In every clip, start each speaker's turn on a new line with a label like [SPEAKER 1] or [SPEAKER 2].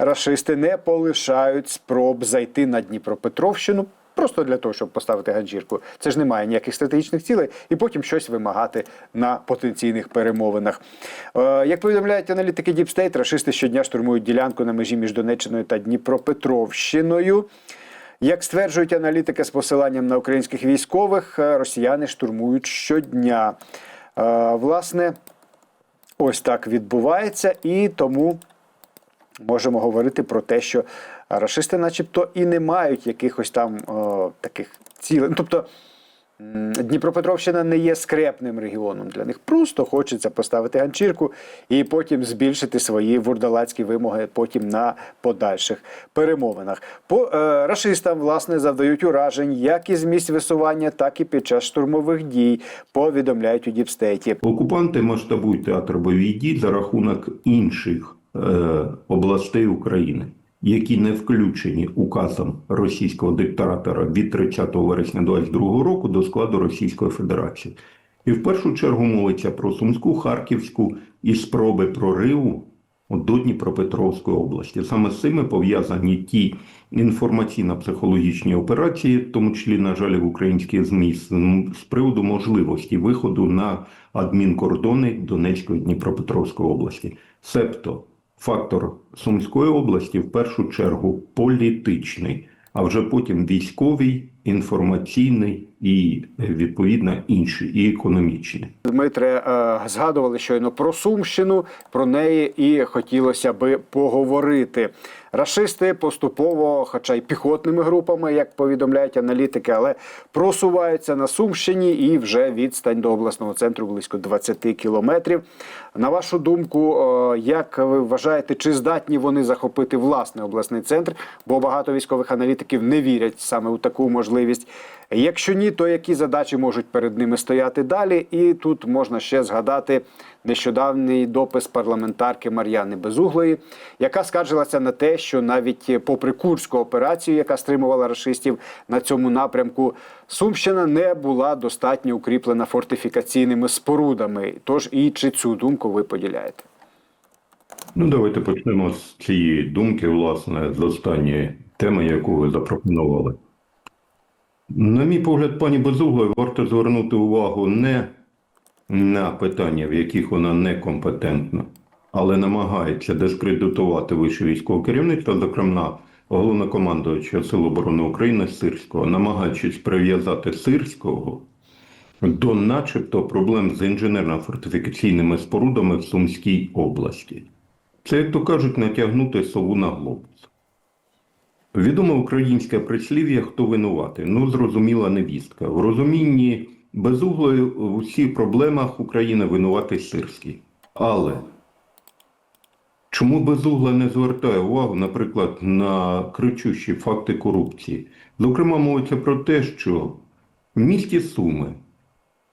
[SPEAKER 1] рашисти не полишають спроб зайти на Дніпропетровщину. Просто для того, щоб поставити ганчірку. Це ж немає ніяких стратегічних цілей, і потім щось вимагати на потенційних перемовинах. Е, як повідомляють аналітики State, рашисти щодня штурмують ділянку на межі між Донеччиною та Дніпропетровщиною. Як стверджують аналітики з посиланням на українських військових, е, росіяни штурмують щодня. Е, Власне, ось так відбувається, і тому можемо говорити про те, що рашисти, начебто, і не мають якихось там о, таких цілей. Ну, Тобто Дніпропетровщина не є скрепним регіоном для них. Просто хочеться поставити ганчірку і потім збільшити свої вурдалацькі вимоги потім на подальших перемовинах. По е, рашистам власне завдають уражень як із місць висування, так і під час штурмових дій. Повідомляють у Діпстейті.
[SPEAKER 2] Окупанти масштабують театр бойових дій за рахунок інших областей України, які не включені указом російського диктатора від 30 вересня 2022 року до складу Російської Федерації. І в першу чергу мовиться про Сумську, Харківську і спроби прориву до Дніпропетровської області. Саме з цими пов'язані ті інформаційно-психологічні операції, в тому числі, на жаль, в українських ЗМІ, з приводу можливості виходу на адмінкордони Донецької Дніпропетровської області. Себто фактор Сумської області в першу чергу політичний, а вже потім військовий, інформаційний і е, відповідно інший, і економічний.
[SPEAKER 1] Дмитре, е, згадували щойно про Сумщину, про неї і хотілося би поговорити. Рашисти поступово, хоча й піхотними групами, як повідомляють аналітики, але просуваються на Сумщині і вже відстань до обласного центру близько 20 кілометрів. На вашу думку, е, як ви вважаєте, чи здатні вони захопити власний обласний центр? Бо багато військових аналітиків не вірять саме у таку можливість. Якщо ні, то які задачі можуть перед ними стояти далі? І тут можна ще згадати нещодавній допис парламентарки Мар'яни Безуглої, яка скаржилася на те, що навіть попри курську операцію, яка стримувала рашистів на цьому напрямку, Сумщина не була достатньо укріплена фортифікаційними спорудами. Тож і чи цю думку ви поділяєте?
[SPEAKER 2] Ну, давайте почнемо з цієї думки, власне, з останньої теми, яку ви запропонували. На мій погляд, пані Безуглої, варто звернути увагу не на питання, в яких вона некомпетентна, але намагається дискредитувати вище військове керівництво, зокрема головнокомандуючого Сил оборони України Сирського, намагаючись прив'язати Сирського до начебто проблем з інженерно-фортифікаційними спорудами в Сумській області. Це, як то кажуть, натягнути сову на глобус. Відоме українське прислів'я хто винуватий? Ну, зрозуміла невістка. В розумінні безуглої в усіх проблемах України винуватий Сирський. Але чому безугла не звертає увагу, наприклад, на кричущі факти корупції? Зокрема, мовиться про те, що в місті Суми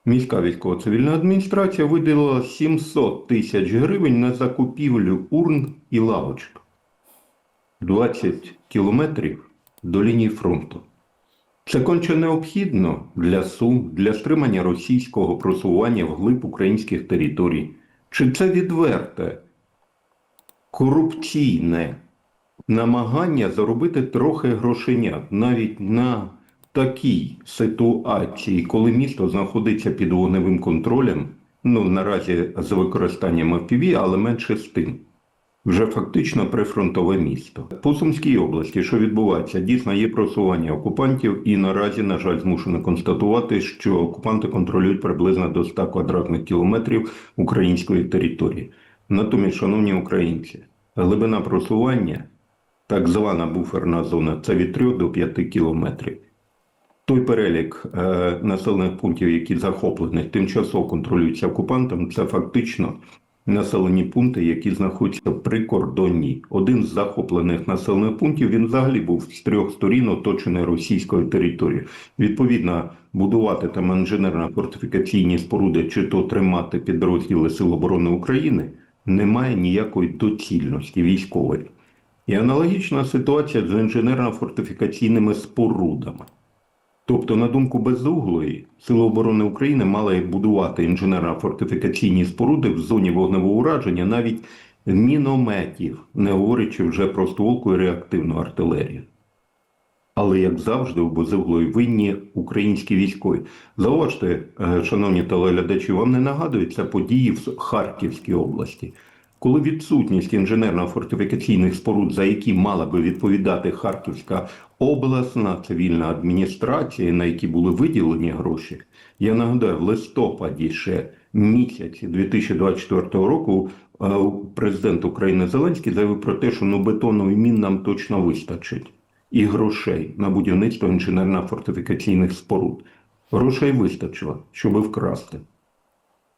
[SPEAKER 2] міська військово-цивільна адміністрація виділила 700 тисяч гривень на закупівлю урн і лавочок. 20 кілометрів до лінії фронту. Це конче необхідно для Сум, для стримання російського просування вглиб українських територій. Чи це відверте корупційне намагання заробити трохи грошенят навіть на такій ситуації, коли місто знаходиться під вогневим контролем, ну наразі з використанням FPV, але менше з тим вже фактично прифронтове місто. По Сумській області, що відбувається, дійсно є просування окупантів, і наразі, на жаль, змушено констатувати, що окупанти контролюють приблизно до 100 квадратних кілометрів української території. Натомість, шановні українці, глибина просування, так звана буферна зона, це від 3 до 5 кілометрів. Той перелік е, населених пунктів, які захоплені, тимчасово контролюються окупантом, це фактично населені пункти, які знаходяться при кордоні. Один з захоплених населених пунктів він взагалі був з трьох сторін оточений російською територією. Відповідно, будувати там інженерно-фортифікаційні споруди чи то тримати підрозділи Сил оборони України немає ніякої доцільності військової. І аналогічна ситуація з інженерно-фортифікаційними спорудами. Тобто, на думку Безуглої, Сили оборони України мали будувати інженерно-фортифікаційні споруди в зоні вогневого ураження навіть мінометів, не говорячи вже про стволку і реактивну артилерію. Але, як завжди, у безуглої винні українські військові. Зауважте, е, шановні телеглядачі, вам не нагадуються події в Харківській області, коли відсутність інженерно-фортифікаційних споруд, за які мала би відповідати Харківська обласна цивільна адміністрація, на які були виділені гроші, я нагадаю, в листопаді ще місяці 2024 року е, президент України Зеленський заявив про те, що ну бетону мін нам точно вистачить і грошей на будівництво інженерно-фортифікаційних споруд. Грошей вистачило, щоб вкрасти,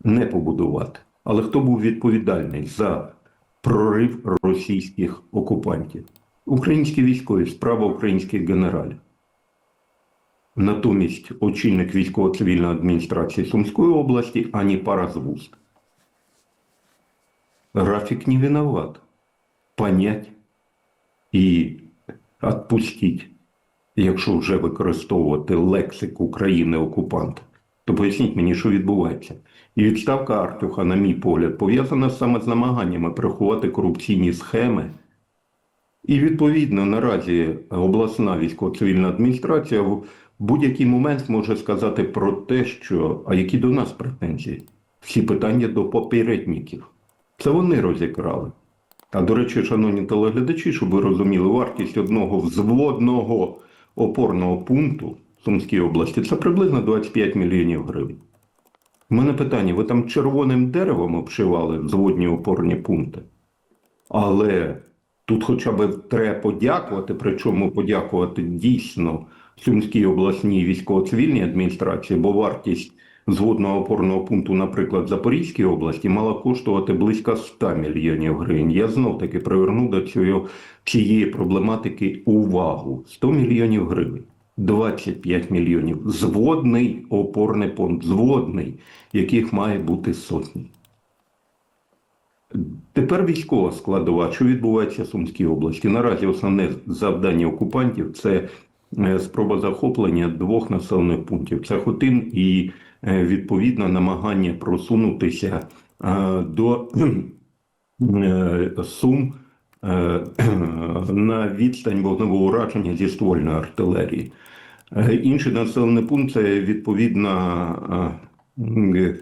[SPEAKER 2] не побудувати. Але хто був відповідальний за прорив російських окупантів? Українські військові, справа українських генералів. Натомість очільник військово-цивільної адміністрації Сумської області ані пара з вуст. Рафік не виноват. Понять і Отпустіть, якщо вже використовувати лексику країни-окупанта, то поясніть мені, що відбувається. І відставка Артюха, на мій погляд, пов'язана саме з намаганнями приховати корупційні схеми. І відповідно наразі обласна військово-цивільна адміністрація в будь-який момент може сказати про те, що а які до нас претензії? Всі питання до попередників. Це вони розікрали. А до речі, шановні телеглядачі, щоб ви розуміли, вартість одного взводного опорного пункту Сумській області це приблизно 25 мільйонів гривень. У мене питання: ви там червоним деревом обшивали взводні опорні пункти? Але тут хоча б треба подякувати, причому подякувати дійсно Сумській обласній військово-цивільній адміністрації, бо вартість зводного опорного пункту, наприклад, Запорізькій області, мала коштувати близько 100 мільйонів гривень. Я знов таки приверну до цієї проблематики увагу. 100 мільйонів гривень. 25 мільйонів. Зводний опорний пункт, зводний, яких має бути сотні. Тепер військова складова, що відбувається в Сумській області. Наразі основне завдання окупантів це е, спроба захоплення двох населених пунктів: це Хотин і е, відповідно намагання просунутися е, до Сум на відстань вогневого ураження зі ствольної артилерії. Е, Інший населений пункт це відповідно е,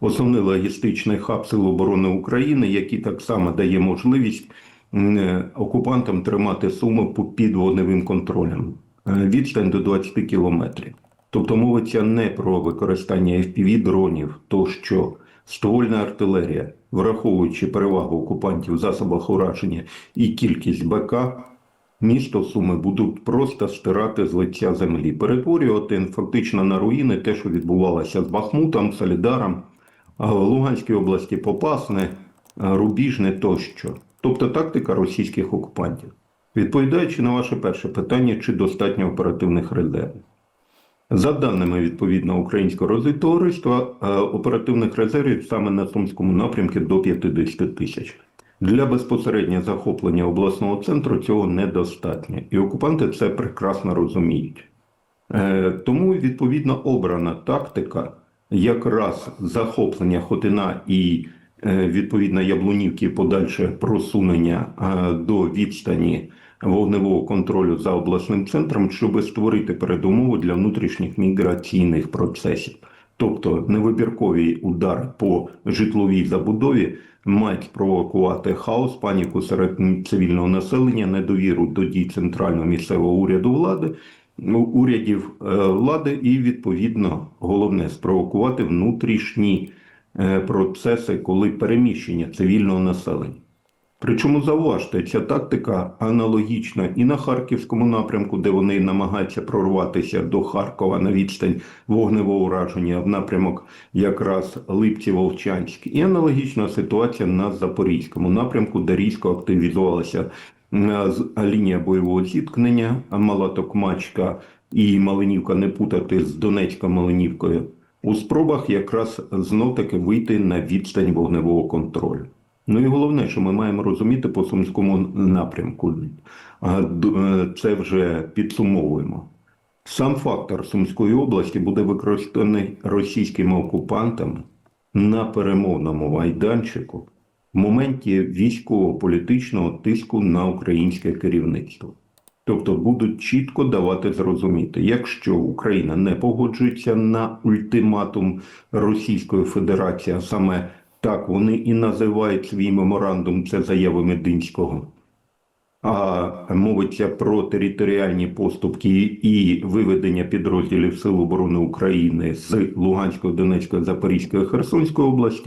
[SPEAKER 2] основний логістичний хаб Сил оборони України, який так само дає можливість е, окупантам тримати суми під вогневим контролем. Е, Відстань до 20 кілометрів. Тобто мовиться не про використання FPV дронів, тощо ствольна артилерія, враховуючи перевагу окупантів в засобах ураження і кількість БК, місто Суми будуть просто стирати з лиця землі, перетворювати фактично на руїни те, що відбувалося з Бахмутом, Солідаром, Луганській області Попасне, Рубіжне тощо. Тобто тактика російських окупантів. Відповідаючи на ваше перше питання, чи достатньо оперативних резервів. За даними відповідно українського розвідтовариства, е, оперативних резервів саме на Сумському напрямку до 50 тисяч. Для безпосереднього захоплення обласного центру цього недостатньо, і окупанти це прекрасно розуміють. Е, Тому відповідно обрана тактика якраз захоплення Хотина і е, відповідно Яблунівки, подальше просунення до відстані вогневого контролю за обласним центром, щоб створити передумови для внутрішніх міграційних процесів. Тобто невибіркові удари по житловій забудові мають спровокувати хаос, паніку серед цивільного населення, недовіру до дій центрального місцевого уряду влади, урядів е, влади, і відповідно головне спровокувати внутрішні е, процеси, коли переміщення цивільного населення. Причому зауважте, ця тактика аналогічна і на харківському напрямку, де вони намагаються прорватися до Харкова на відстань вогневого ураження в напрямок якраз Липці-Вовчанськ. І аналогічна ситуація на Запорізькому напрямку, де різко активізувалася е, лінія бойового зіткнення Мала Токмачка і Малинівка не путати з Донецька-Малинівкою. У спробах якраз знов таки вийти на відстань вогневого контролю. Ну і головне, що ми маємо розуміти по сумському напрямку, е, це вже підсумовуємо. Сам фактор Сумської області буде використаний російськими окупантами на перемовному майданчику в моменті військово-політичного тиску на українське керівництво. Тобто будуть чітко давати зрозуміти, якщо Україна не погоджується на ультиматум Російської Федерації, а саме так вони і називають свій меморандум, це заяви Мединського, а мовиться про територіальні поступки і виведення підрозділів Сил оборони України з Луганської, Донецької, Запорізької, Херсонської області,